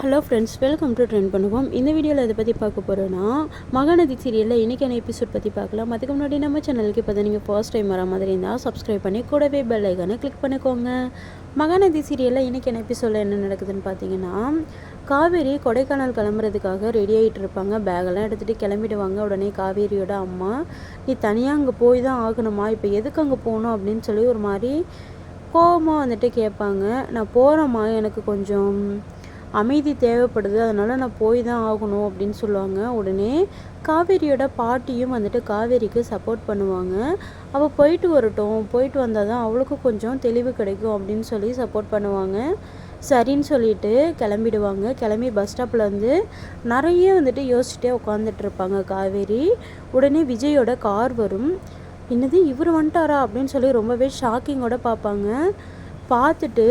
Hello friends welcome to trend பண்ணுவோம் இந்த வீடியோவில் இதை பற்றி பார்க்க போகிறோன்னா மகாநதி சீரியலில் இன்றைக்கான எபிசோட் பற்றி பார்க்கலாம். அதுக்கு முன்னாடி நம்ம சேனலுக்கு இப்போ நீங்கள் ஃபர்ஸ்ட் டைம் வர மாதிரி இருந்தால் சப்ஸ்கிரைப் பண்ணி கூடவே பெல் ஐக்கானை கிளிக் பண்ணிக்கோங்க. மகாநதி சீரியலில் இன்றைக்கான எபிசோடில் என்ன நடக்குதுன்னு பார்த்தீங்கன்னா காவேரி கொடைக்கானல் கிளம்புறதுக்காக ரெடி ஆகிட்டு இருப்பாங்க. பேகெல்லாம் எடுத்துகிட்டு கிளம்பிடுவாங்க. உடனே காவேரியோட அம்மா நீ தனியாக அங்கே போய் தான் ஆகணுமா? இப்போ எதுக்கு அங்கே போகணும்? அப்படின்னு சொல்லி ஒரு மாதிரி கோபமாக வந்துட்டு கேட்பாங்க. நான் போகிறேம்மா எனக்கு கொஞ்சம் அமைதி தேவைப்படுது அதனால் நான் போய் தான் ஆகணும் அப்படின்னு சொல்லுவாங்க. உடனே காவேரியோட பாட்டியும் வந்துட்டு காவேரிக்கு சப்போர்ட் பண்ணுவாங்க. அவள் போயிட்டு வரட்டும் போயிட்டு வந்தால் தான் அவளுக்கும் கொஞ்சம் தெளிவு கிடைக்கும் அப்படின்னு சொல்லி சப்போர்ட் பண்ணுவாங்க. சரின்னு சொல்லிட்டு கிளம்பிடுவாங்க. கிளம்பி பஸ் ஸ்டாப்பில் வந்து நிறைய வந்துட்டு யோசிச்சுட்டே உட்காந்துட்ருப்பாங்க காவேரி. உடனே விஜயோட கார் வரும். என்னது இவர் வந்துட்டாரா? அப்படின்னு சொல்லி ரொம்பவே ஷாக்கிங்கோட பார்ப்பாங்க. பார்த்துட்டு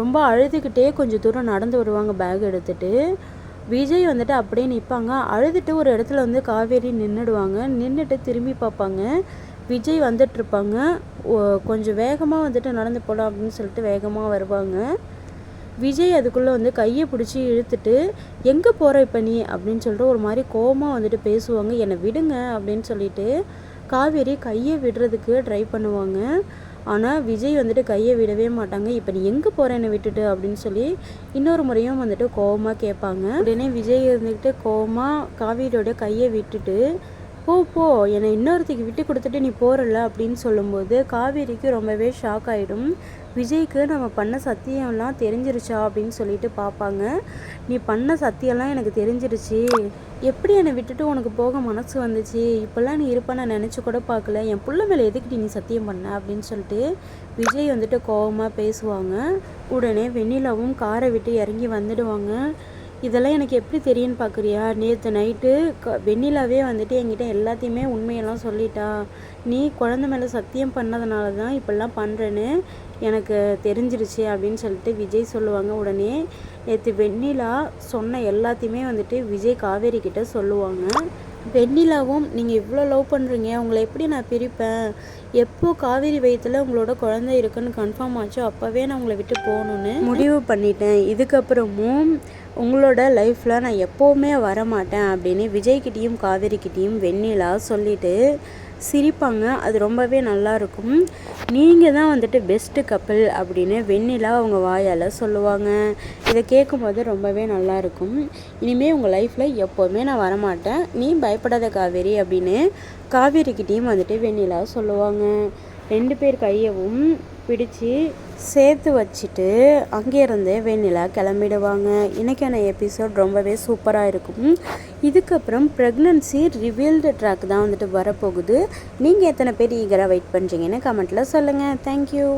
ரொம்ப அழுதுகிட்டே கொஞ்சம் தூரம் நடந்து வருவாங்க பேக் எடுத்துகிட்டு விஜய் வந்துட்டு அப்படியே நிற்பாங்க அழுதுட்டு ஒரு இடத்துல வந்து காவேரி நின்றுடுவாங்க நின்றுட்டு திரும்பி பார்ப்பாங்க. விஜய் வந்துட்டுருப்பாங்க கொஞ்சம் வேகமாக வந்துட்டு நடந்து போகலாம் அப்படின்னு சொல்லிட்டு வேகமாக வருவாங்க. விஜய் அதுக்குள்ளே வந்து கையை பிடிச்சி இழுத்துட்டு எங்கே போகிற இப்போ நீ? அப்படின்னு சொல்லிட்டு ஒரு மாதிரி கோபமாக வந்துட்டு பேசுவாங்க. என்னை விடுங்க அப்படின்னு சொல்லிட்டு காவேரி கையை விடுறதுக்கு ட்ரை பண்ணுவாங்க. ஆனால் விஜய் வந்துட்டு கையை விடவே மாட்டாங்க. இப்போ நீ எங்கே போகிறேன்னு விட்டுட்டு அப்படின்னு சொல்லி இன்னொரு முறையும் வந்துட்டு கோவமாக கேட்பாங்க. உடனே விஜய் இருந்துக்கிட்டு கோவமாக காவேரியோட கையை விட்டுட்டு போ போ. என்னை இன்னொருத்திக்கு விட்டு கொடுத்துட்டு நீ போகிறல அப்படின்னு சொல்லும்போது காவேரிக்கு ரொம்பவே ஷாக் ஆகிடும் விஜய்க்கு நம்ம பண்ண சத்தியம்லாம் தெரிஞ்சிருச்சா அப்படின்னு சொல்லிட்டு பார்ப்பாங்க. நீ பண்ண சத்தியம்லாம் எனக்கு தெரிஞ்சிருச்சு. எப்படி என்னை விட்டுட்டு உனக்கு போக மனசு வந்துச்சு? இப்போல்லாம் நீ இருப்ப நான் நினச்சி கூட பார்க்கல. என் பிள்ளை மேலே எதுக்கிட்டு நீ சத்தியம் பண்ண? அப்படின்னு சொல்லிட்டு விஜய் வந்துட்டு கோபமாக பேசுவாங்க. உடனே வெண்ணிலாவும் காரை விட்டு இறங்கி வந்துடுவாங்க. இதெல்லாம் எனக்கு எப்படி தெரியும்னு பார்க்குறியா? நேற்று நைட்டு க வெண்ணிலாவே வந்துட்டு என்கிட்ட எல்லாத்தையுமே உண்மையெல்லாம் சொல்லிட்டா. நீ குழந்த மேலே சத்தியம் பண்ணதுனால தான் இப்படிலாம் பண்ணுறேன்னு எனக்கு தெரிஞ்சிருச்சு அப்படின்னு சொல்லிட்டு விஜய் சொல்லுவாங்க உடனே. நேற்று வெண்ணிலா சொன்ன எல்லாத்தையுமே வந்துட்டு விஜய் காவேரி கிட்ட சொல்லுவாங்க. வெண்ணிலாவும் நீங்கள் இவ்வளோ லவ் பண்ணுறீங்க உங்களை எப்படி நான் பிரிப்பேன்? எப்போ காவேரி வயிற்றுல உங்களோட குழந்தை இருக்குன்னு கன்ஃபார்ம் ஆச்சோ அப்போவே நான் உங்களை விட்டு போகணுன்னு முடிவு பண்ணிட்டேன். இதுக்கப்புறமும் உங்களோட லைஃப்பில் நான் எப்போவுமே வரமாட்டேன் அப்படின்னு விஜய்கிட்டேயும் காவேரிக்கிட்டேயும் வெண்ணிலா சொல்லிவிட்டு சிரிப்பாங்க. அது ரொம்பவே நல்லாயிருக்கும் நீங்கள் தான் வந்துட்டு பெஸ்ட்டு கப்பல் அப்படின்னு வெண்ணிலா அவங்க வாயால் சொல்லுவாங்க. இதை கேட்கும்போது ரொம்பவே நல்லாயிருக்கும் இனிமேல் உங்கள் லைஃப்பில் எப்போவுமே நான் வரமாட்டேன். நீ பயப்படாத காவேரி அப்படின்னு காவேரிக்கிட்டேயும் வந்துட்டு வெண்ணிலா சொல்லுவாங்க. ரெண்டு பேர் கையவும் பிடிச்சி சேர்த்து வச்சுட்டு அங்கேருந்து வெண்ணிலா கிளம்பிடுவாங்க. இன்றைக்கான எபிசோட் ரொம்பவே சூப்பராக இருக்கும். இதுக்கப்புறம் ப்ரெக்னன்சி ரிவீல்டு ட்ராக் தான் வந்துட்டு வரப்போகுது. நீங்கள் எத்தனை பேர் ஈகராக வெயிட் பண்ணுறீங்கன்னு கமெண்ட்டில் சொல்லுங்கள் தேங்க்யூ